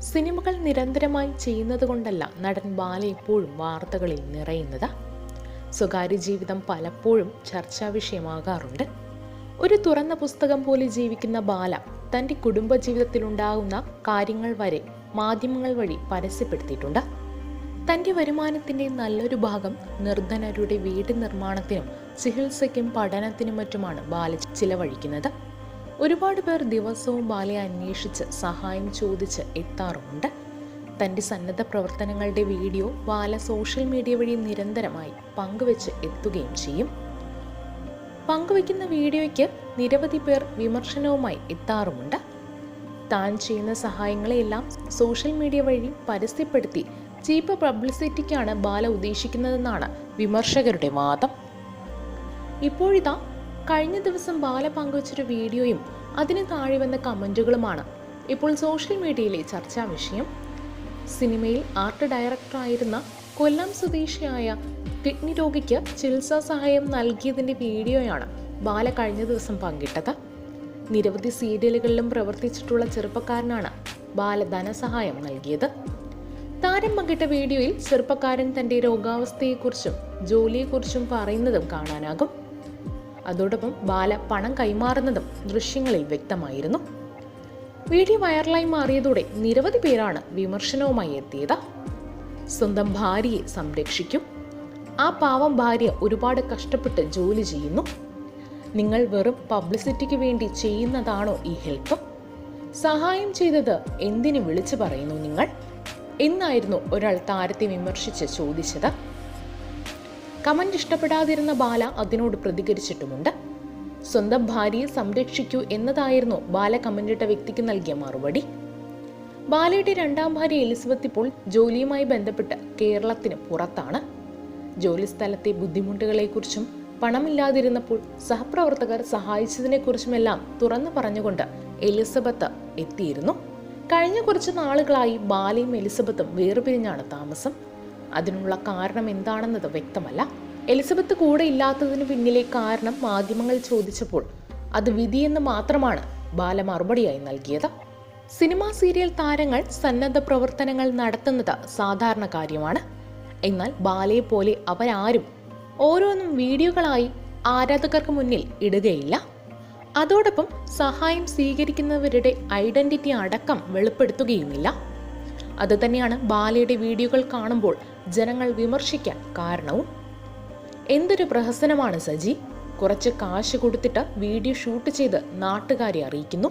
സിനിമകൾ നിരന്തരമായി ചെയ്യുന്നത് കൊണ്ടല്ല നടൻ ബാല ഇപ്പോഴും വാർത്തകളിൽ നിറയുന്നത്. സ്വകാര്യ ജീവിതം പലപ്പോഴും ചർച്ചാ വിഷയമാകാറുണ്ട്. ഒരു തുറന്ന പുസ്തകം പോലെ ജീവിക്കുന്ന ബാല തന്റെ കുടുംബജീവിതത്തിലുണ്ടാകുന്ന കാര്യങ്ങൾ വരെ മാധ്യമങ്ങൾ വഴി പരസ്യപ്പെടുത്തിയിട്ടുണ്ട്. തന്റെ വരുമാനത്തിന്റെ നല്ലൊരു ഭാഗം നിർധനരുടെ വീട് നിർമ്മാണത്തിനും ചികിത്സയ്ക്കും പഠനത്തിനും മറ്റുമാണ് ബാല ചിലവഴിക്കുന്നത്. ഒരുപാട് പേർ ദിവസവും ബാലയെ അന്വേഷിച്ച് സഹായം ചോദിച്ച് എത്താറുമുണ്ട്. തന്റെ സന്നദ്ധ പ്രവർത്തനങ്ങളുടെ വീഡിയോ ബാല സോഷ്യൽ മീഡിയ വഴി നിരന്തരമായി പങ്കുവെച്ച് എത്തുകയും ചെയ്യും. പങ്കുവയ്ക്കുന്ന വീഡിയോയ്ക്ക് നിരവധി പേർ വിമർശനവുമായി എത്താറുമുണ്ട്. താൻ ചെയ്യുന്ന സഹായങ്ങളെയെല്ലാം സോഷ്യൽ മീഡിയ വഴി പരസ്യപ്പെടുത്തി ചീപ്പ് പബ്ലിസിറ്റിക്കാണ് ബാല ഉദ്ദേശിക്കുന്നതെന്നാണ് വിമർശകരുടെ വാദം. ഇപ്പോഴിതാ കഴിഞ്ഞ ദിവസം ബാല പങ്കുവച്ചൊരു വീഡിയോയും അതിന് താഴെ വന്ന കമന്റുകളുമാണ് ഇപ്പോൾ സോഷ്യൽ മീഡിയയിലെ ചർച്ചാ വിഷയം. സിനിമയിൽ ആർട്ട് ഡയറക്ടറായിരുന്ന കൊല്ലം സ്വദേശിയായ കിഡ്നി രോഗിക്ക് ചികിത്സാ സഹായം നൽകിയതിന്റെ വീഡിയോയാണ് ബാല കഴിഞ്ഞ ദിവസം പങ്കിട്ടത്. നിരവധി സീരിയലുകളിലും പ്രവർത്തിച്ചിട്ടുള്ള ചെറുപ്പക്കാരനാണ് ബാല ധനസഹായം നൽകിയത്. താരം പങ്കിട്ട വീഡിയോയിൽ ചെറുപ്പക്കാരൻ തന്റെ രോഗാവസ്ഥയെക്കുറിച്ചും ജോലിയെക്കുറിച്ചും പറയുന്നതും കാണാനാകും. അതോടൊപ്പം ബാല പണം കൈമാറുന്നതും ദൃശ്യങ്ങളിൽ വ്യക്തമായിരുന്നു. വീഡിയോ വൈറലായി മാറിയതോടെ നിരവധി പേരാണ് വിമർശനവുമായി എത്തിയത്. സ്വന്തം ഭാര്യയെ സംരക്ഷിക്കും. ആ പാവം ഭാര്യ ഒരുപാട് കഷ്ടപ്പെട്ട് ജോലി ചെയ്യുന്നു. നിങ്ങൾ വെറും പബ്ലിസിറ്റിക്ക് വേണ്ടി ചെയ്യുന്നതാണോ ഈ ഹെൽപ്പ്? സഹായം ചെയ്തത് എന്തിനു വിളിച്ചു പറയുന്നു നിങ്ങൾ? എന്നായിരുന്നു ഒരാൾ താരത്തെ വിമർശിച്ച് ചോദിച്ചത്. കമന്റ് ഇഷ്ടപ്പെടാതിരുന്ന ബാല അതിനോട് പ്രതികരിച്ചിട്ടുമുണ്ട്. സ്വന്തം ഭാര്യയെ സംരക്ഷിക്കൂ എന്നതായിരുന്നു ബാല കമന്റിട്ട വ്യക്തിക്ക് നൽകിയ മറുപടി. ബാലയുടെ രണ്ടാം ഭാര്യ എലിസബത്ത് ഇപ്പോൾ ജോലിയുമായി ബന്ധപ്പെട്ട് കേരളത്തിന് പുറത്താണ്. ജോലി സ്ഥലത്തെ ബുദ്ധിമുട്ടുകളെക്കുറിച്ചും പണമില്ലാതിരുന്നപ്പോൾ സഹപ്രവർത്തകർ സഹായിച്ചതിനെക്കുറിച്ചുമെല്ലാം തുറന്നു പറഞ്ഞുകൊണ്ട് എലിസബത്ത് എത്തിയിരുന്നു. കഴിഞ്ഞ കുറച്ച് നാളുകളായി ബാലയും എലിസബത്തും വേർപിരിഞ്ഞാണ് താമസം. അതിനുള്ള കാരണം എന്താണെന്നത് വ്യക്തമല്ല. എലിസബത്ത് കൂടെ ഇല്ലാത്തതിന് പിന്നിലെ കാരണം മാധ്യമങ്ങൾ ചോദിച്ചപ്പോൾ അത് വിധിയെന്ന് മാത്രമാണ് ബാല മറുപടിയായി നൽകിയത്. സിനിമാ സീരിയൽ താരങ്ങൾ സന്നദ്ധ പ്രവർത്തനങ്ങൾ നടത്തുന്നത് സാധാരണ കാര്യമാണ്. എന്നാൽ ബാലയെ പോലെ അവരാരും ഓരോന്നും വീഡിയോകളായി ആരാധകർക്ക് മുന്നിൽ ഇടുകയില്ല. അതോടൊപ്പം സഹായം സ്വീകരിക്കുന്നവരുടെ ഐഡന്റിറ്റി അടക്കം വെളിപ്പെടുത്തുകയുമില്ല. അതുതന്നെയാണ് ബാലയുടെ വീഡിയോകൾ കാണുമ്പോൾ ജനങ്ങൾ വിമർശിക്കാൻ കാരണവും. എന്തൊരു പ്രഹസനമാണ് സജി. കുറച്ച് കാശ് കൊടുത്തിട്ട് വീഡിയോ ഷൂട്ട് ചെയ്ത് നാട്ടുകാരെ അറിയിക്കുന്നു.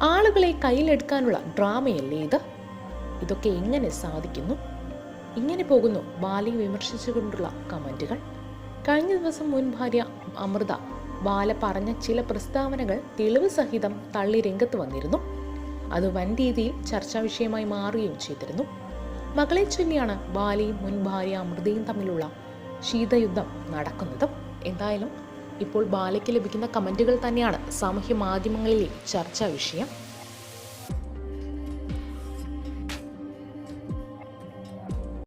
ആളുകളെ കയ്യിലെടുക്കാനുള്ള ഡ്രാമയല്ലേ ഇത്? ഇതൊക്കെ എങ്ങനെ സാധിക്കുന്നു? ഇങ്ങനെ പോകുന്നു ബാലയെ വിമർശിച്ചുകൊണ്ടുള്ള കമന്റുകൾ. കഴിഞ്ഞ ദിവസം മുൻ ഭാര്യ അമൃത ബാല പറഞ്ഞ ചില പ്രസ്താവനകൾ തെളിവ് സഹിതം തള്ളി രംഗത്ത് വന്നിരുന്നു. അത് വൻ രീതിയിൽ ചർച്ചാ വിഷയമായി മാറുകയും ചെയ്തിരുന്നു. മകളെ ചൊല്ലിയാണ് ബാലയും മുൻ ഭാര്യ അമൃതയും തമ്മിലുള്ള ശീതയുദ്ധം നടക്കുന്നത്. എന്തായാലും ഇപ്പോൾ ബാലയ്ക്ക് ലഭിക്കുന്ന കമന്റുകൾ തന്നെയാണ് സാമൂഹ്യ മാധ്യമങ്ങളിലെ ചർച്ചാ വിഷയം.